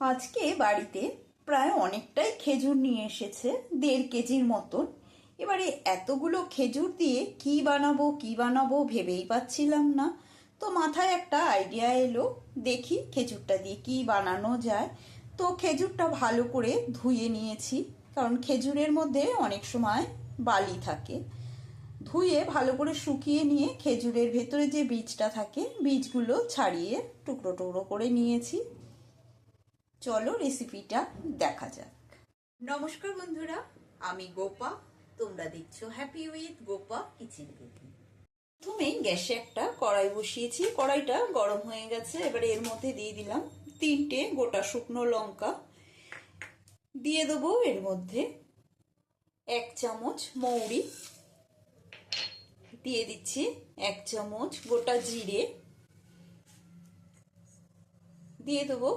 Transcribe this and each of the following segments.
আজকে বাড়িতে প্রায় অনেকটাই খেজুর নিয়ে এসেছে, দেড় কেজির মতন। এবারে এতগুলো খেজুর দিয়ে কি বানাবো কি বানাবো ভেবেই পাচ্ছিলাম না। তো মাথায় একটা আইডিয়া এলো, দেখি খেজুরটা দিয়ে কি বানানো যায়। তো খেজুরটা ভালো করে ধুয়ে নিয়েছি, কারণ খেজুরের মধ্যে অনেক সময় বালি থাকে। ধুয়ে ভালো করে শুকিয়ে নিয়ে খেজুরের ভেতরে যে বীজটা থাকে, বীজগুলো ছাড়িয়ে টুকরো টুকরো করে নিয়েছি। চলো রেসিপিটা দেখা যাক। নমস্কার বন্ধুরা, আমি গোপা। তোমরা দেখছ happy with Gopa kitchen cooking প্রথমে গ্যাসে একটা কড়াই বসিয়েছি। কড়াইটা গরম হয়ে গেছে। এবারে এর মধ্যে দিয়ে দিলাম তিনটে গোটা শুকনো লঙ্কা। দিয়ে দেবো এর মধ্যে এক চামচ মৌরি। দিয়ে দিচ্ছি এক চামচ গোটা জিরে। দিয়ে দেবো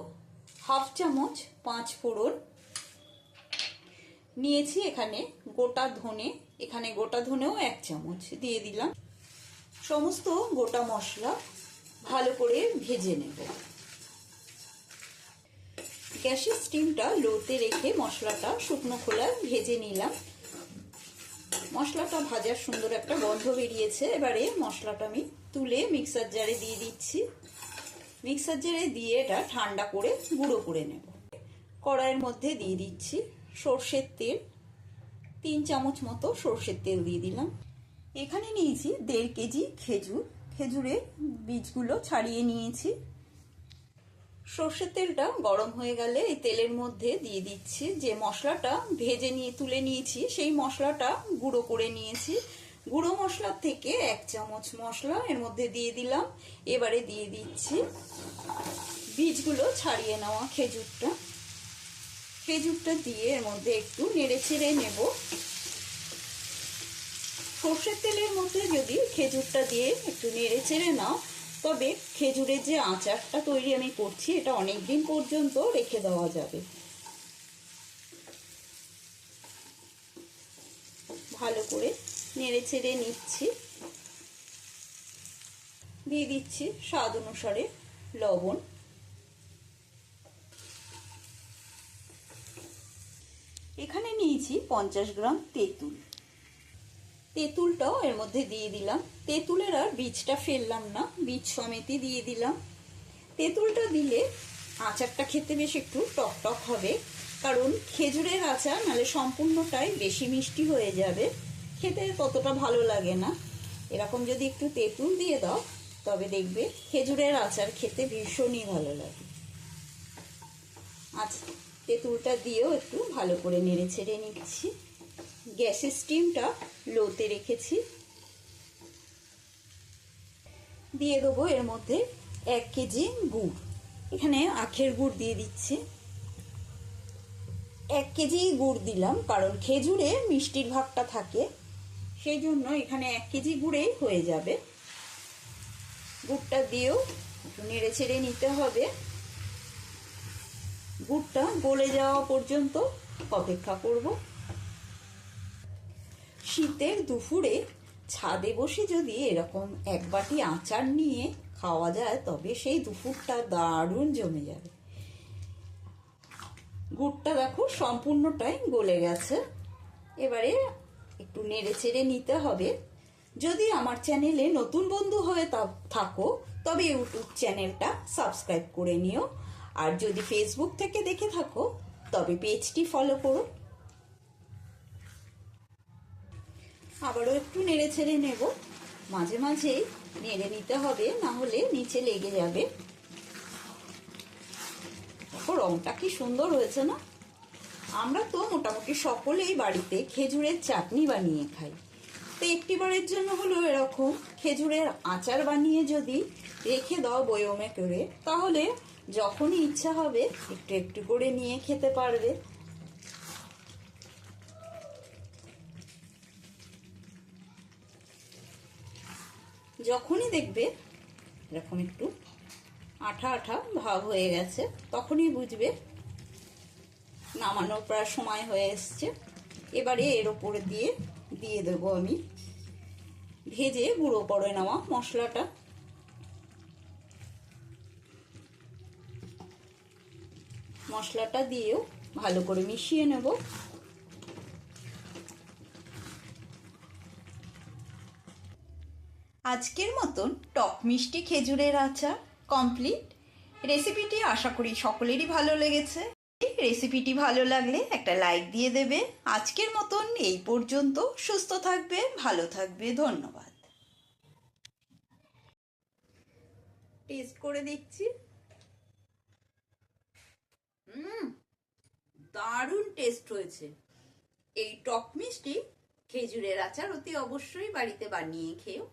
হাফ চামচ পাঁচ ফোড়ন। নিয়েছি এখানে গোটা ধনে। এখানে গোটা ধনেও এক চামচ দিয়ে দিলাম। সমস্ত গোটা মশলা ভালো করে ভেজে নেব। গ্যাসের স্টিমটা লোতে রেখে মশলাটা শুকনো খোলায় ভেজে নিলাম। মশলাটা ভাজার সুন্দর একটা গন্ধ বেরিয়েছে। এবারে মশলাটা আমি তুলে মিক্সার জারে দিয়ে দিচ্ছি। মিক্সার জারে দিয়ে এটা ঠান্ডা করে গুঁড়ো করে নেব। কড়াইয়ের মধ্যে দিয়ে দিচ্ছি সর্ষের তেল। তিন চামচ মতো সর্ষের তেল দিয়ে দিলাম। এখানে নিয়েছি দেড় কেজি খেজুর। খেজুরের বীজগুলো ছাড়িয়ে নিয়েছি। সর্ষের তেলটা গরম হয়ে গেলে এই তেলের মধ্যে দিয়ে দিচ্ছি যে মশলাটা ভেজে নিয়ে তুলে নিয়েছি, সেই মশলাটা গুঁড়ো করে নিয়েছি। গুঁড়ো মশলার থেকে এক চামচ মশলা এর মধ্যে দিয়ে দিলাম। এবারে দিয়ে দিচ্ছি বীজগুলো ছাড়িয়ে নেওয়া খেজুরটা। খেজুরটা দিয়ে এর মধ্যে একটু নেড়ে ছেড়ে নেব। সর্ষের তেলের মধ্যে যদি খেজুরটা দিয়ে একটু নেড়ে ছেড়ে নাও, তবে খেজুরের যে আচারটা তৈরি আমি করছি, এটা অনেক দিন পর্যন্ত রেখে দেওয়া যাবে। ভালো করে নেড়ে ছেড়ে নিচ্ছি। দিয়ে দিচ্ছি স্বাদ অনুসারে লবণ। এখানে নিয়েছি পঞ্চাশ গ্রাম তেঁতুল। তেঁতুলটাও এর মধ্যে দিয়ে দিলাম। তেঁতুলের আর বীজটা ফেললাম না, বীজ সমেতই দিয়ে দিলাম। তেঁতুলটা দিলে আচারটা খেতে বেশ একটু টক টক হবে, কারণ খেজুরের আচার নাহলে সম্পূর্ণটাই বেশি মিষ্টি হয়ে যাবে। খেতে ততটা ভালো লাগে না। এরকম যদি একটু তেঁতুল দিয়ে দাও, তবে দেখবে খেজুরের আচার খেতে ভীষণই ভালো লাগে। আচ্ছা তেঁতুলটা দিয়েও একটু ভালো করে নেড়ে ছেড়ে নিচ্ছি। গ্যাসের স্টিমটা লোতে রেখেছি। দিয়ে দেবো এর মধ্যে এক কেজি গুড়। এখানে আখের গুড় দিয়ে দিচ্ছি। এক কেজি গুড় দিলাম, কারণ খেজুরে মিষ্টির ভাগটা থাকে। সেই জন্য এখানে এক কেজি গুড়েই হয়ে যাবে। গুড়টা দিয়েও একটু নেড়ে ছেড়ে নিতে হবে। গুড়টা গলে যাওয়া পর্যন্ত অপেক্ষা করব। শীতের দুপুরে ছাদে বসে যদি এরকম এক বাটি আচার নিয়ে খাওয়া যায়, তবে সেই দুপুরটা দারুণ জমে যাবে। গুড়টা দেখো সম্পূর্ণটাই গলে গেছে। এবারে একটু নেড়ে চেড়ে নিতে হবে। যদি আমার চ্যানেলে নতুন বন্ধু হয়ে থাকো, তবে ইউটিউব চ্যানেলটা সাবস্ক্রাইব করে নিও। আর যদি ফেসবুক থেকে দেখে থাকো, তবে পেজটি ফলো করো। আবারও একটু নেড়ে ছেড়ে নেব। মাঝে মাঝে নেড়ে নিতে হবে, না হলে নিচে লেগে যাবে। রংটা কি সুন্দর হয়েছে না? আমরা তো মোটামুটি সকলেই বাড়িতে খেজুরের চাটনি বানিয়ে খাই। তো একটিবারের জন্য হলো এরকম, খেজুরের আচার বানিয়ে যদি রেখে দাও বয়মে করে, তাহলে যখনই ইচ্ছা হবে একটু একটু করে নিয়ে খেতে পারবে। যখনই দেখবে, এরকম একটু আঠা আঠা ভাব হয়ে গেছে, তখনই বুঝবে নামানোর প্রায় সময় হয়ে এসছে। এবারে এর ওপরে দিয়ে দিয়ে দেবো আমি। ভেজে গুঁড়ো করে নেওয়া মশলাটা। মশলাটা দিয়েও ভালো করে মিশিয়ে নেব। আজকের মতন টক মিষ্টি খেজুরের আচার কমপ্লিট। রেসিপিটি আশা করি সকলেরই ভালো লেগেছে। রেসিপিটি ভালো লাগলে একটা লাইক দিয়ে দেবে। আজকের মতন এই পর্যন্ত। সুস্থ থাকবে, ভালো থাকবে। ধন্যবাদ। টেস্ট করে দেখছি। হুম, দারুণ টেস্ট হয়েছে। এই টক মিষ্টি খেজুরের আচার অতি অবশ্যই বাড়িতে বানিয়ে খেয়েও